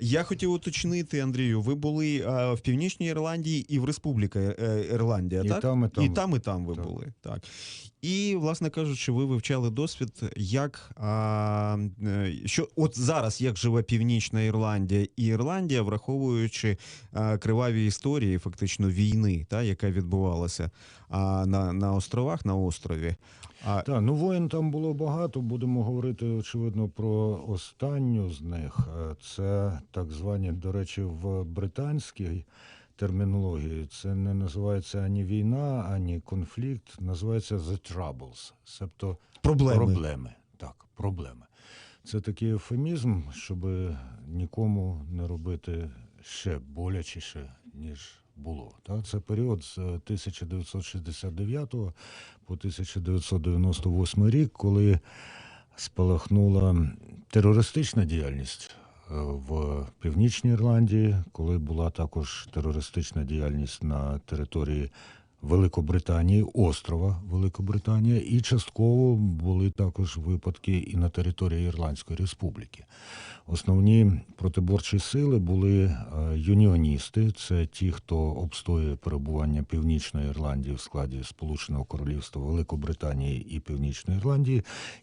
Я хотів уточнити, Андрію, ви були а, в Північній Ірландії і в Республіка е, Ірландія, І так? там, і там. І там, і там ви Так. були. Так. І, власне кажучи, ви вивчали досвід, як а, е, що от зараз як живе Північна Ірландія і Ірландія, враховуючи а, криваві історії, фактично війни, та, яка відбувалася а, на, на островах, на острові. А, Так, ну воїн там було багато. Будемо говорити, очевидно, про останню з них. Е, Це так звані, до речі, в британській термінології. Це не називається ані війна, ані конфлікт. Називається the troubles, себто Проблеми. проблеми. Так, проблеми. Це такий ефемізм, щоб нікому не робити ще болячіше, ніж було. Так? Це період з е, 1969 по 1998 рік, коли спалахнула терористична діяльність е, в Північній Ірландії, коли була також терористична діяльність на території Великобританії, острова Великобританія, і частково були також випадки і на території Ірландської Республіки. Основні протиборчі сили були е, юніоністи, це ті, хто обстоює перебування Північної Ірландії в складі Сполученого Королівства Великобританії і Північної Ірландії,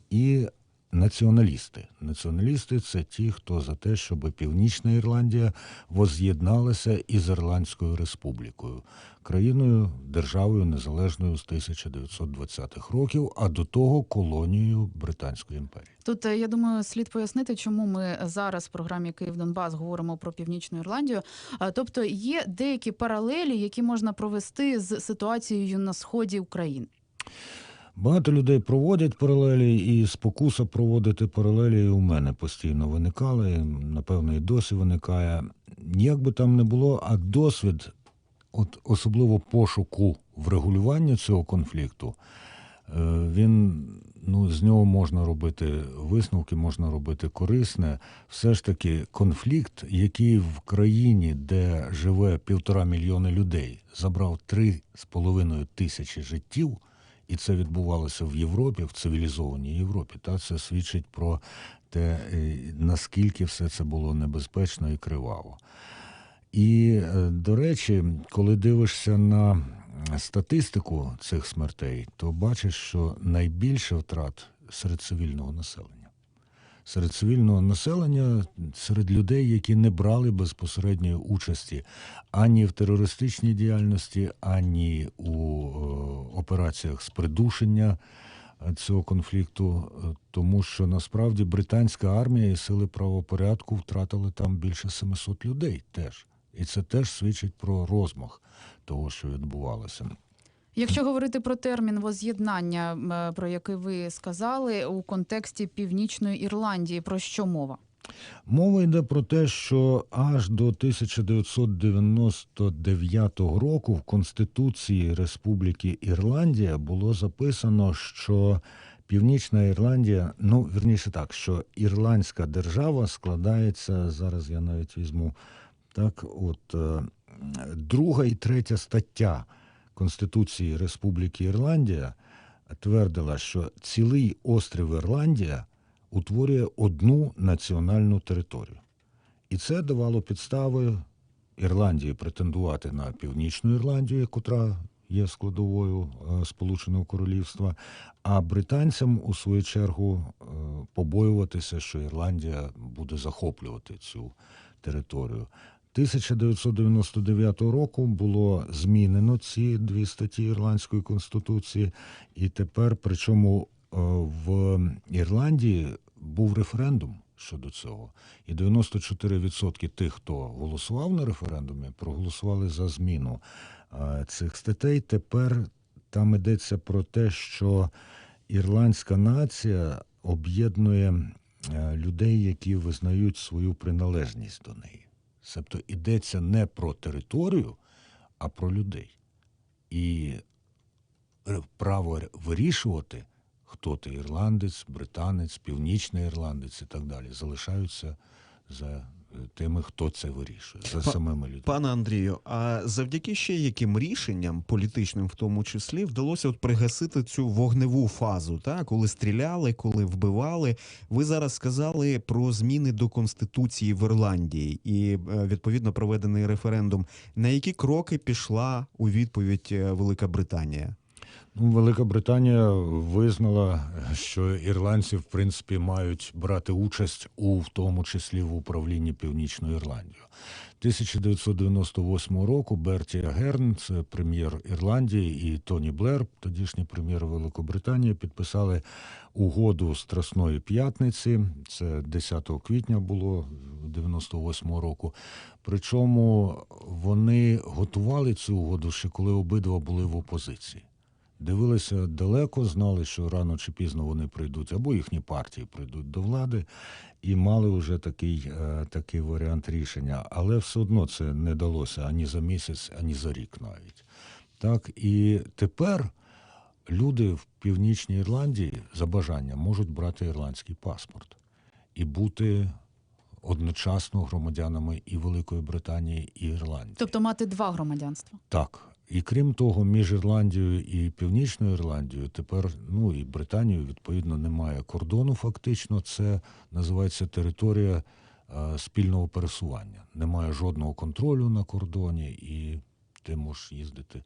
і націоналісти. Націоналісти це ті, хто за те, щоб Північна Ірландія воз'єдналася із Ірландською Республікою, країною, державою незалежною з 1920-х років, а до того колонією Британської імперії. Тут е, я думаю, слід пояснити, чому ми зараз в програмі Київ Донбас говоримо про північну Ірландію. Тобто є деякі паралелі, які можна провести з ситуацією на сході України. Багато людей проводять паралелі, і спокуса проводити паралелі у мене постійно виникала, і, напевно, і досі виникає. Як би там не було, а досвід, от особливо пошуку врегулювання цього конфлікту, е, він ну, з нього можна робити висновки, можна робити корисне. Все ж таки, конфлікт, який в країні, де живе півтора мільйони людей, забрав три з половиною тисячі життів. І це відбувалося в Європі, в цивілізованій Європі. Та це свідчить про те, е, наскільки все це було небезпечно і криваво. І, е, до речі, коли дивишся на статистику цих смертей, то бачиш, що найбільше втрат серед цивільного населення. Серед цивільного населення, серед людей, які не брали безпосередньої участі ані в терористичній діяльності, ані у е, операціях з придушення е, цього конфлікту, е, тому що насправді британська армія і сили правопорядку втратили там більше 700 людей теж. І це теж свідчить про розмах того, що відбувалося. Якщо говорити про термін воз'єднання, е, про який ви сказали у контексті Північної Ірландії, про що мова? Мова йде про те, що аж до 1999 року в Конституції Республіки Ірландія було записано, що Північна Ірландія, ну вірніше так, що ірландська держава складається зараз. Я навіть візьму так, от е, друга і третя стаття Конституції Республіки Ірландія твердила, що цілий острів Ірландія утворює одну національну територію. І це давало підстави Ірландії претендувати на Північну Ірландію, котра є складовою е, Сполученого Королівства, а британцям, у свою чергу, е, побоюватися, що Ірландія буде захоплювати цю територію. 1999 року було змінено ці дві статті Ірландської конституції, і тепер, причому е, в Ірландії був референдум щодо цього, і 94% тих, хто голосував на референдумі, проголосували за зміну е, цих статей. Тепер там йдеться про те, що ірландська нація об'єднує е, людей, які визнають свою приналежність до неї. Себто йдеться не про територію, а про людей. І право вирішувати, хто ти ірландець, британець, північний ірландець і так далі, залишаються за тими, хто це вирішує, за Па- самими людьми. Пане Андрію, а завдяки ще яким рішенням, політичним в тому числі, вдалося от пригасити цю вогневу фазу, та коли стріляли, коли вбивали. Ви зараз сказали про зміни до конституції в Ірландії і е, відповідно проведений референдум. На які кроки пішла у відповідь е, Велика Британія? Ну, Велика Британія визнала, що ірландці, в принципі, мають брати участь у в тому числі в управлінні Північною Ірландією. 1998 року Берті Герн, це прем'єр Ірландії, і Тоні Блер, тодішній прем'єр Великобританії, підписали угоду Страсної п'ятниці. Це 10 квітня було 98 року. Причому вони готували цю угоду ще коли обидва були в опозиції. Дивилися далеко, знали, що рано чи пізно вони прийдуть, або їхні партії прийдуть до влади, і мали вже такий, е, такий варіант рішення. Але все одно це не далося ані за місяць, ані за рік навіть. Так, і тепер люди в Північній Ірландії за бажанням можуть брати ірландський паспорт і бути одночасно громадянами і Великої Британії, і Ірландії. Тобто мати два громадянства. Так. І крім того, між Ірландією і Північною Ірландією тепер, ну і Британією, відповідно, немає кордону. Фактично, це називається територія е, спільного пересування. Немає жодного контролю на кордоні, і ти можеш їздити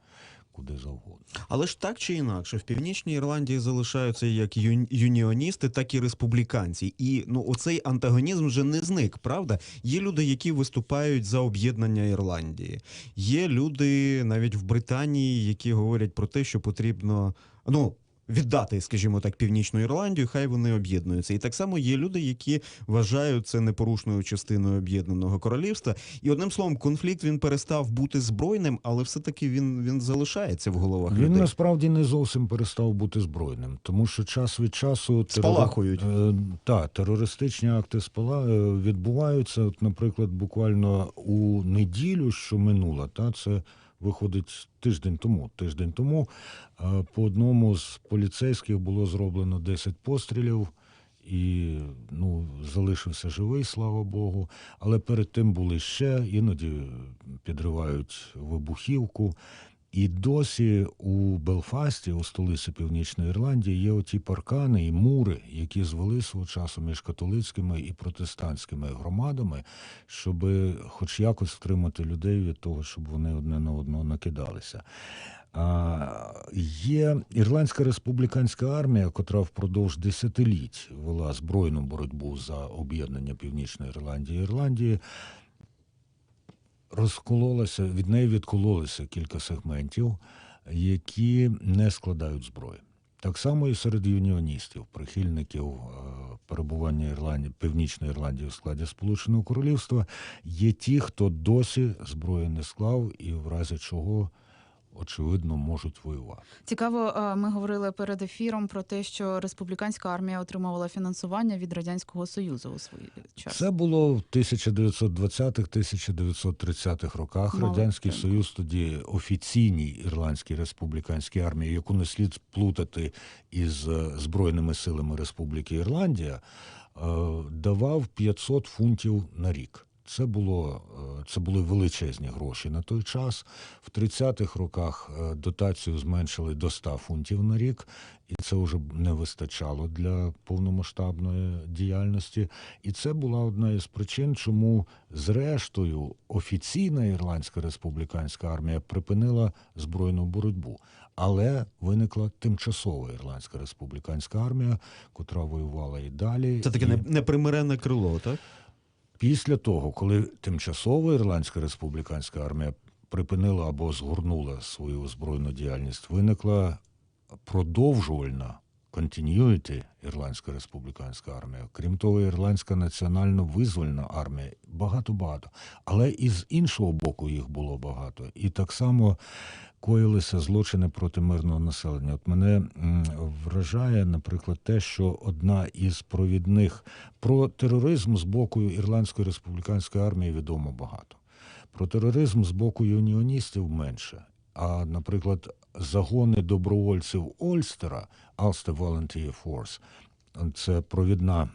куди завгодно. Але ж так чи інакше, в Північній Ірландії залишаються як юніоністи, так і республіканці. І ну оцей антагонізм вже не зник, правда? Є люди, які виступають за об'єднання Ірландії. Є люди навіть в Британії, які говорять про те, що потрібно ну. Віддати, скажімо так, північну Ірландію, хай вони об'єднуються. І так само є люди, які вважають це непорушною частиною об'єднаного королівства. І одним словом, конфлікт він перестав бути збройним, але все-таки він, він залишається в головах Він людей. насправді не зовсім перестав бути збройним, тому що час від часу Спалахують. Е, та, терористичні акти спала е, відбуваються. От, наприклад, буквально у неділю, що минула, та це виходить тиждень тому. Тиждень тому е, по одному з поліцейських було зроблено 10 пострілів. І ну, залишився живий, слава Богу. Але перед тим були ще, іноді підривають вибухівку. І досі у Белфасті, у столиці Північної Ірландії, є оті паркани і мури, які звели свого часу між католицькими і протестантськими громадами, щоб хоч якось втримати людей від того, щоб вони одне на одного накидалися. А, є Ірландська республіканська армія, котра впродовж десятиліть вела збройну боротьбу за об'єднання Північної Ірландії і Ірландії розкололася, від неї відкололися кілька сегментів, які не складають зброю. Так само і серед юніоністів, прихильників е, перебування Ірландії, Північної Ірландії у складі Сполученого Королівства, є ті, хто досі зброю не склав і в разі чого, очевидно, можуть воювати. Цікаво, е, ми говорили перед ефіром про те, що республіканська армія отримувала фінансування від радянського союзу у свій час. Це було в 1920-1930-х роках. Мало Радянський підтримку. Союз тоді офіційній ірландській республіканській армії, яку не слід плутати із е, Збройними силами Республіки Ірландія, е, давав 500 фунтів на рік. Це було е, це були величезні гроші на той час. В 30-х роках е, дотацію зменшили до 100 фунтів на рік, і це вже не вистачало для повномасштабної діяльності. І це була одна із причин, чому, зрештою, офіційна ірландська республіканська армія припинила збройну боротьбу. Але виникла тимчасова ірландська республіканська армія, котра воювала і далі. Це таке і... непримиренне крило, так? Після того, коли тимчасова ірландська республіканська армія припинила або згорнула свою збройну діяльність, виникла продовжувальна continuity ірландська республіканська армія. Крім того, ірландська національно визвольна армія багато-багато. Але і з іншого боку їх було багато. І так само коїлися злочини проти мирного населення. От мене вражає, наприклад, те, що одна із провідних про тероризм з боку Ірландської республіканської армії відомо багато. Про тероризм з боку юніоністів менше. А, наприклад, загони добровольців Ольстера, Ulster Volunteer Force, це провідна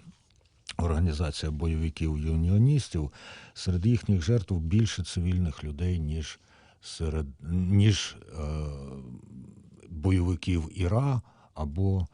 організація бойовиків юніоністів, серед їхніх жертв більше цивільних людей, ніж серед ніж е, бойовиків Іра або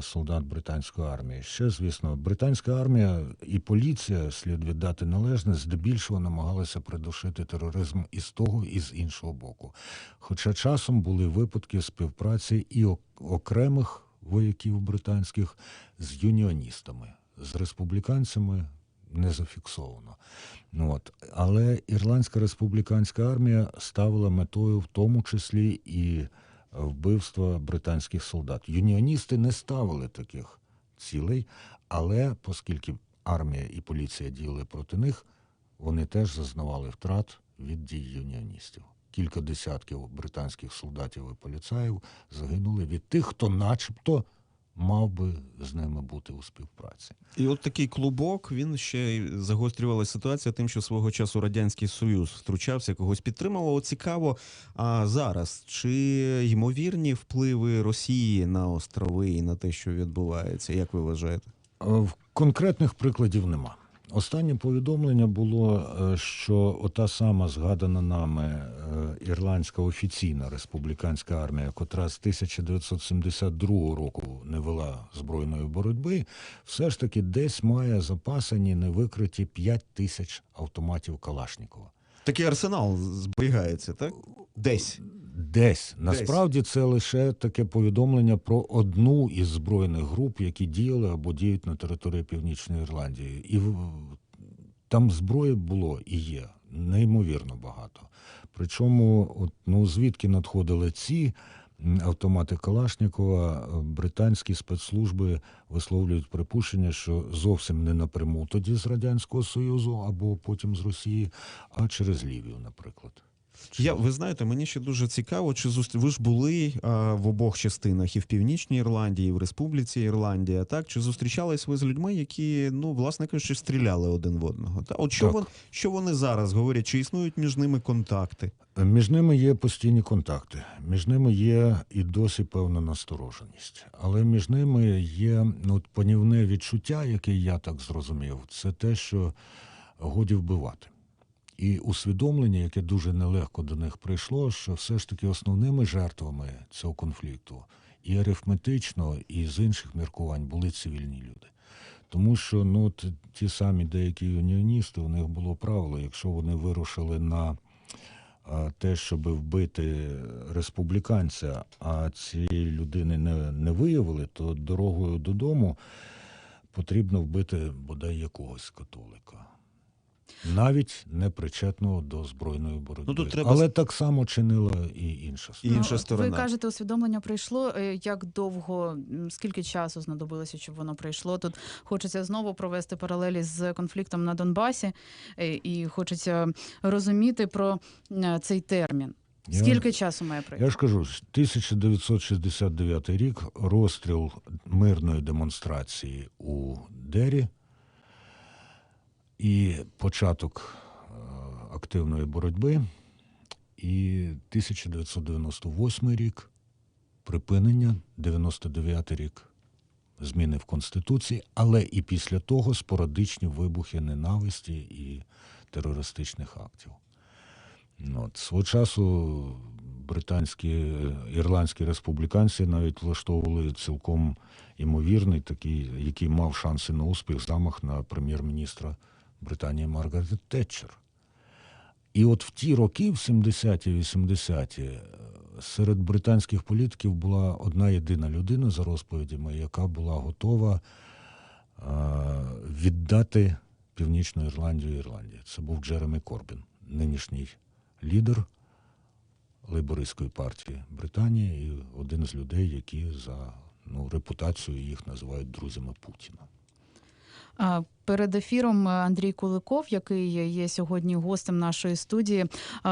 солдат британської армії. Ще, звісно, британська армія і поліція, слід віддати належне, здебільшого намагалися придушити тероризм і з того, і з іншого боку. Хоча часом були випадки співпраці і окремих вояків британських з юніоністами, з республіканцями не зафіксовано. Ну, от. Але Ірландська республіканська армія ставила метою в тому числі і вбивства британських солдат. Юніоністи не ставили таких цілей, але оскільки армія і поліція діяли проти них, вони теж зазнавали втрат від дій юніоністів. Кілька десятків британських солдатів і поліцаїв загинули від тих, хто начебто мав би з ними бути у співпраці. І от такий клубок він ще й загострювала ситуація тим, що свого часу радянський союз втручався, когось підтримував. Цікаво, а зараз чи ймовірні впливи Росії на острови і на те, що відбувається? Як ви вважаєте? Е, В конкретних прикладів нема. Останнє повідомлення було, е, що ота сама згадана нами е, ірландська офіційна республіканська армія, котра з 1972 року не вела збройної боротьби, все ж таки десь має запасані невикриті 5 тисяч автоматів Калашнікова. Такий арсенал зберігається, так? Десь. Десь насправді це лише таке повідомлення про одну із збройних груп, які діяли або діють на території Північної Ірландії. І там зброї було і є неймовірно багато. Причому, от, ну звідки надходили ці автомати Калашнікова, е, британські спецслужби висловлюють припущення, що зовсім не напряму тоді з Радянського Союзу або потім з Росії, а через Лівію, наприклад. Я ви знаєте, мені ще дуже цікаво, чи зустр... ви ж були а, в обох частинах і в Північній Ірландії, і в Республіці Ірландія. Так чи зустрічались ви з людьми, які ну власне кажучи, стріляли один в одного? Та от що Так. вон що вони зараз говорять? Чи існують між ними контакти? Між ними є постійні контакти, між ними є і досі певна настороженість. Але між ними є ну, от панівне відчуття, яке я так зрозумів, це те, що годі вбивати. І усвідомлення, яке дуже нелегко до них прийшло, що все ж таки основними жертвами цього конфлікту і арифметично, і з інших міркувань були цивільні люди. Тому що ну, ті самі деякі юніоністи, у них було правило, якщо вони вирушили на те, щоб вбити республіканця, а цієї людини не, не виявили, то дорогою додому потрібно вбити бодай якогось католика. Навіть не причетного до збройної боротьби. Ну, тут треба Але так само чинила і інша І сторона. інша от сторона. Ви кажете, усвідомлення прийшло. Е, Як довго, скільки часу знадобилося, щоб воно прийшло? Тут хочеться знову провести паралелі з конфліктом на Донбасі, е, і хочеться розуміти про е, цей термін. Я- Скільки часу має пройти? Я ж кажу, 1969 рік розстріл мирної демонстрації у Дері і початок е, активної боротьби, і 1998 рік припинення, 99 рік зміни в Конституції, але і після того спорадичні вибухи ненависті і терористичних актів. Ну, от, свого часу британські, е, ірландські республіканці навіть влаштовували цілком імовірний, такий, який мав шанси на успіх, замах на прем'єр-міністра Британії Маргарет Тетчер. І от в ті роки, в 70-ті, 80-ті, е, серед британських політиків була одна єдина людина, за розповідями, яка була готова е, віддати Північну Ірландію Ірландії. Це був Джеремі Корбін, нинішній лідер лейбористської партії Британії і один з людей, які за ну, репутацією їх називають друзями Путіна. Перед ефіром е, Андрій Куликов, який є сьогодні гостем нашої студії,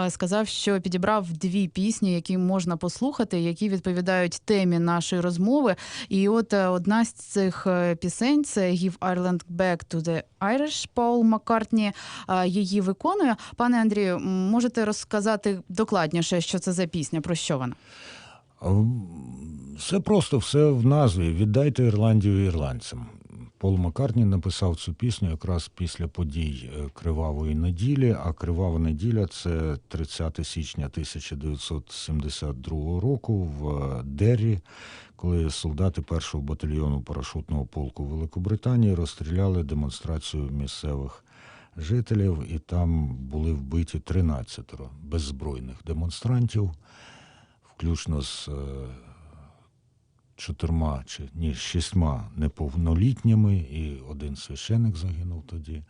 сказав, що підібрав дві пісні, які можна послухати, які відповідають темі нашої розмови. І от е, одна з цих е, пісень це «Give Ireland Back to the Irish» Пол Маккартні її виконує. Пане Андрію, можете розказати докладніше, що це за пісня, про що вона? Все просто, все в назві. Віддайте Ірландію ірландцям. Пол Маккартні написав цю пісню якраз після подій е, Кривавої неділі. А Кривава неділя це 30 січня 1972 року в е, Деррі, коли солдати першого батальйону парашутного полку Великобританії розстріляли демонстрацію місцевих жителів, і там були вбиті 13 беззбройних демонстрантів, включно з е, чотирма чи ні, шістьма неповнолітніми, і один священик загинув тоді.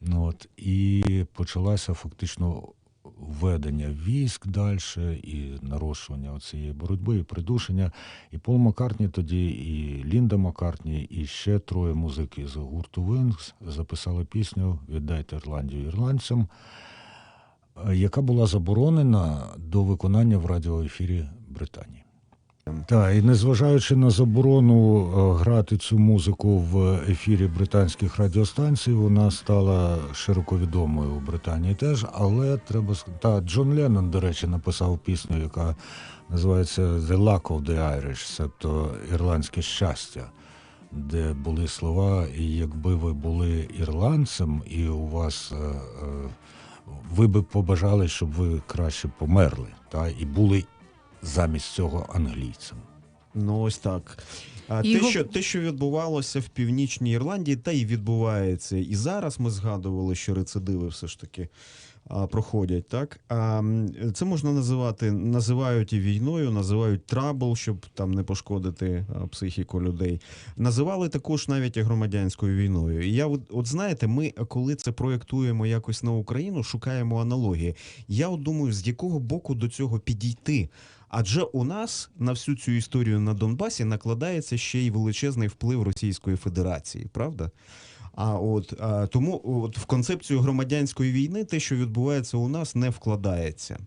Ну, от, і почалося фактично введення військ далі, і нарощування цієї боротьби, і придушення. І Пол Маккартні тоді, і Лінда Маккартні, і ще троє музиків з гурту Wings записали пісню Віддайте Ірландію ірландцям, е, яка була заборонена до виконання в радіоефірі Британії. Так, і незважаючи на заборону е, грати цю музику в ефірі британських радіостанцій, вона стала широко відомою у Британії теж. Але треба та Джон Леннон, до речі, написав пісню, яка називається The Luck of the Irish, тобто ірландське щастя, де були слова, і якби ви були ірландцем, і у вас. е, е, Ви би побажали, щоб ви краще померли, та і були замість цього англійцем. Ну ось так. А І те, його- що, те, що відбувалося в Північній Ірландії, та й відбувається. І зараз ми згадували, що рецидиви все ж таки а, проходять. Так? А, це можна називати, називають і війною, називають трабл, щоб там не пошкодити а, психіку людей. Називали також навіть і громадянською війною. І я от, от знаєте, ми коли це проєктуємо якось на Україну, шукаємо аналогії. Я от думаю, з якого боку до цього підійти. Адже у нас на всю цю історію на Донбасі накладається ще й величезний вплив Російської Федерації, правда? А от а, тому от в концепцію громадянської війни те, що відбувається у нас, не вкладається.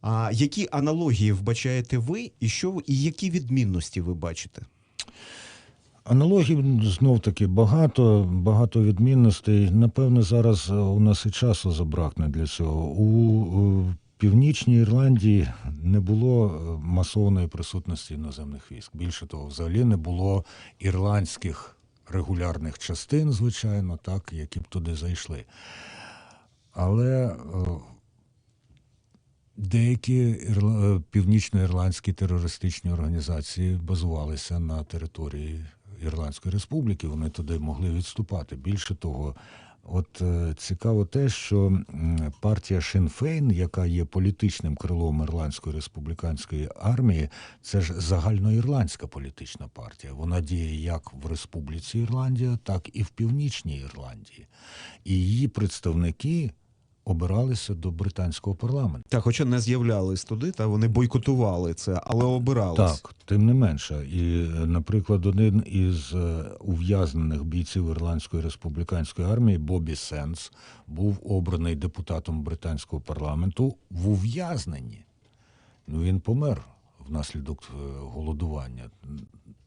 А які аналогії вбачаєте ви, і що і які відмінності ви бачите? Аналогій знов таки багато, багато відмінностей. Напевне, зараз у нас і часу забракне для цього. У Північній Ірландії не було е, масовної присутності іноземних військ. Більше того, взагалі не було ірландських регулярних частин, звичайно, так, які б туди зайшли. Але е, Деякі е, північноірландські терористичні організації базувалися на території Ірландської республіки. Вони туди могли відступати. Більше того, от е, цікаво те, що партія Шенфейн, яка є політичним крилом Ірландської республіканської армії, це ж загальноірландська політична партія. Вона діє як в Республіці Ірландія, так і в Північній Ірландії. І її представники обиралися до британського парламенту. Та, хоча не з'являлись туди, та вони бойкотували це, але обирались. Так, тим не менше. І, наприклад, один із е, ув'язнених бійців Ірландської республіканської армії Бобі Сенс був обраний депутатом британського парламенту в ув'язненні. Ну, він помер внаслідок е, голодування.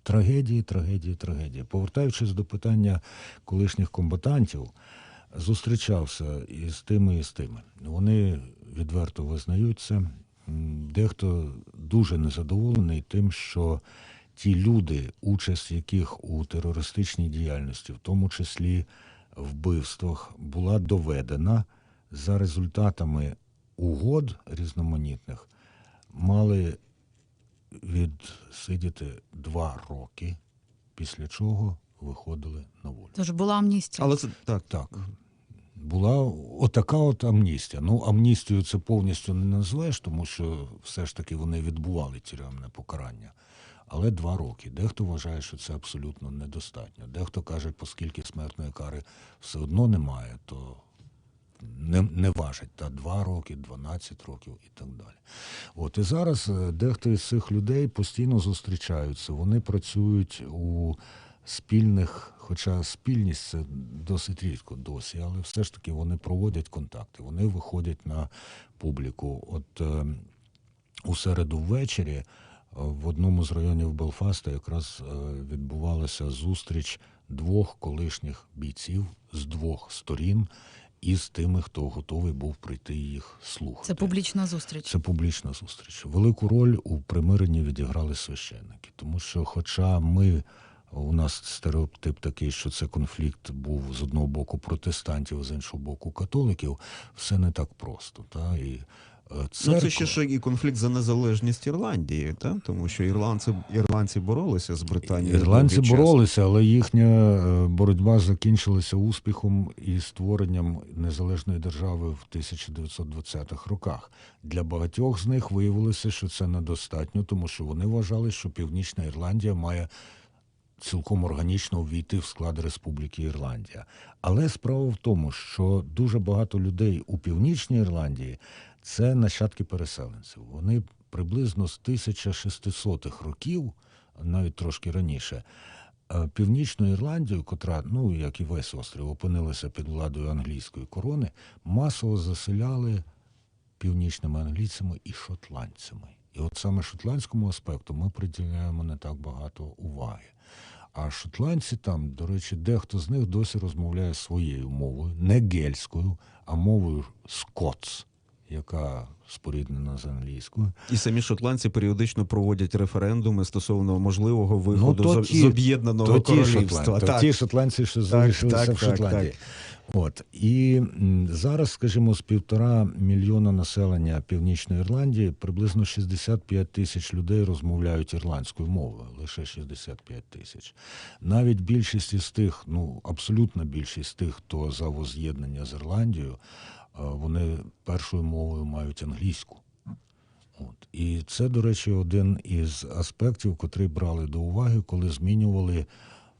Трагедії, трагедії, трагедії. Повертаючись до питання колишніх комбатантів, зустрічався і з тими, і з тими. Вони відверто визнають це. М, Дехто дуже незадоволений тим, що ті люди, участь яких у терористичній діяльності, в тому числі вбивствах, була доведена за результатами угод різноманітних, мали відсидіти два роки, після чого виходили на волю. Тож була амністія. Але це так. Так. Була отака от амністія. Ну, амністію це повністю не назвеш, тому що все ж таки вони відбували тюремне покарання. Але два роки. Дехто вважає, що це абсолютно недостатньо. Дехто каже, оскільки смертної кари все одно немає, то не, не важить та 2 роки, 12 років і так далі. От і зараз е, дехто із цих людей постійно зустрічаються. Вони працюють у спільних, хоча спільність це досить рідко досі, але все ж таки вони проводять контакти, вони виходять на публіку. От е, у середу ввечері е, в одному з районів Белфаста якраз е, відбувалася зустріч двох колишніх бійців з двох сторін із тими, хто готовий був прийти їх слухати. Це публічна зустріч. Це публічна зустріч. Велику роль у примиренні відіграли священники, тому що, хоча ми У нас стереотип такий, що це конфлікт був з одного боку протестантів, з іншого боку католиків. Все не так просто. Та? І, е, Ну, церква... це ще ж і конфлікт за незалежність Ірландії, та? тому що ірландці, ірландці боролися з Британією. Ірландці боролися, але їхня е, боротьба закінчилася успіхом і створенням незалежної держави в 1920-х роках. Для багатьох з них виявилося, що це недостатньо, тому що вони вважали, що Північна Ірландія має цілком органічно увійти в склад Республіки Ірландія. Але справа в тому, що дуже багато людей у Північній Ірландії це нащадки переселенців. Вони приблизно з 1600-х років, навіть трошки раніше, е, Північну Ірландію, котра, ну як і весь острів, опинилася під владою англійської корони, масово заселяли північними англійцями і шотландцями. І от саме шотландському аспекту ми приділяємо не так багато уваги. А шотландці там, до речі, дехто з них досі розмовляє своєю мовою, не гельською, а мовою скотс, яка споріднена з англійською. І самі шотландці періодично проводять референдуми стосовно можливого виходу Ну, то з, ті- з об'єднаного то ті, королівства. то Так. ті шотландці, що залишилися так, в Шотландії. так. От і зараз, скажімо, з півтора мільйона населення Північної Ірландії приблизно 65 тисяч людей розмовляють ірландською мовою, лише 65 тисяч. Навіть більшість із тих, ну абсолютна більшість тих, хто за воз'єднання з Ірландією, вони першою мовою мають англійську. От. І це, до речі, один із аспектів, котрий брали до уваги, коли змінювали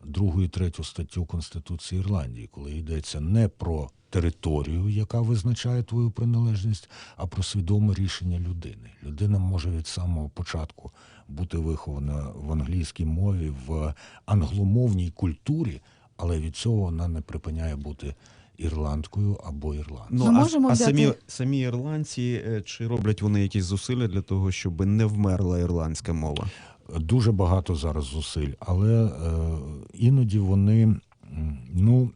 другу і третю статтю Конституції Ірландії, коли йдеться не про територію, яка визначає твою приналежність, а про свідоме рішення людини. Людина може від самого початку бути вихована в англійській мові, в англомовній культурі, але від цього вона не припиняє бути ірландкою або ірландцем. Ну, Ми а, можемо а взяти- самі, самі ірландці, е, чи роблять вони якісь зусилля для того, щоб не вмерла ірландська мова? дуже багато зараз зусиль, але е, іноді вони м, ну.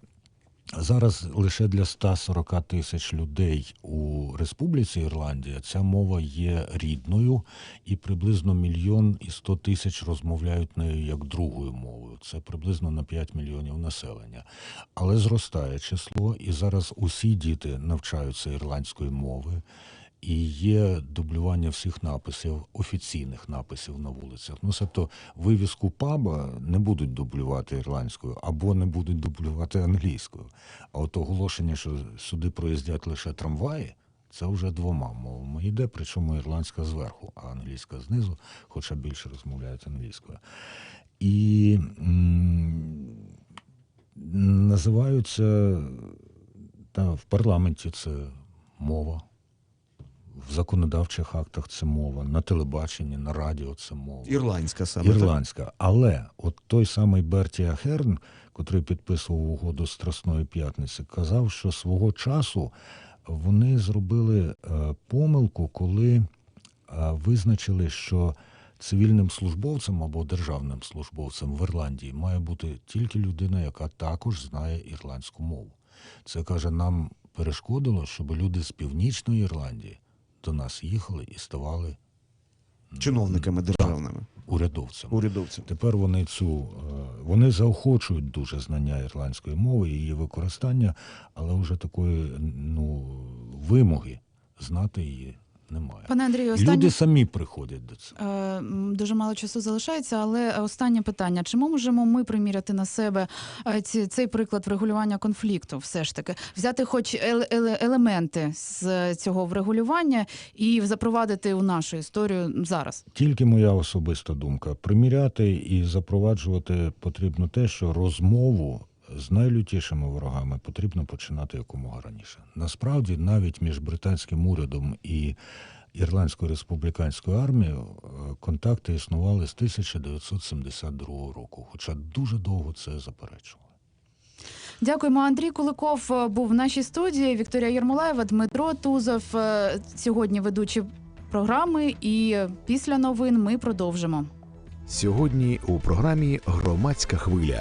Зараз лише для 140 тисяч людей у Республіці Ірландія ця мова є рідною, і приблизно мільйон і 100 тисяч розмовляють нею як другою мовою. Це приблизно на 5 мільйонів населення. Але зростає число, і зараз усі діти навчаються ірландської мови. І є дублювання всіх написів, офіційних написів на вулицях. Ну, тобто вивіску паба не будуть дублювати ірландською або не будуть дублювати англійською. А от оголошення, що сюди проїздять лише трамваї, це вже двома мовами йде, причому ірландська зверху, а англійська знизу, хоча більше розмовляють англійською. І м, називаються та, в парламенті це мова. В законодавчих актах це мова, на телебаченні, на радіо це мова. Ірландська саме. так? Ірландська. Але от той самий Берті Ахерн, котрий підписував угоду з Страсної п'ятниці, казав, що свого часу вони зробили е, помилку, коли е, визначили, що цивільним службовцем або державним службовцем в Ірландії має бути тільки людина, яка також знає ірландську мову. Це каже, нам перешкодило, щоб люди з північної Ірландії до нас їхали і ставали Чиновниками державними, урядовцями. урядовцями. Тепер вони цю е, вони заохочують дуже знання ірландської мови її використання, але вже такої ну вимоги знати її немає. Пане Андрію, І останнє Люди самі приходять до цього. Е, Дуже мало часу залишається, але останнє питання: чи можемо ми приміряти на себе е, ці, цей приклад врегулювання конфлікту? Все ж таки, взяти хоч еле- еле- елементи з цього врегулювання і запровадити у нашу історію зараз? Тільки моя особиста думка. Приміряти і запроваджувати потрібно те, що розмову з найлютішими ворогами потрібно починати якомога раніше. Насправді, навіть між британським урядом і Ірландською республіканською армією е, контакти існували з 1972 року, хоча дуже довго це заперечували. Дякуємо. Андрій Куликов е, був в нашій студії. Вікторія Єрмолаєва, Дмитро Тузов. е, Сьогодні ведучі програми. І після новин ми продовжимо. Сьогодні у програмі Громадська хвиля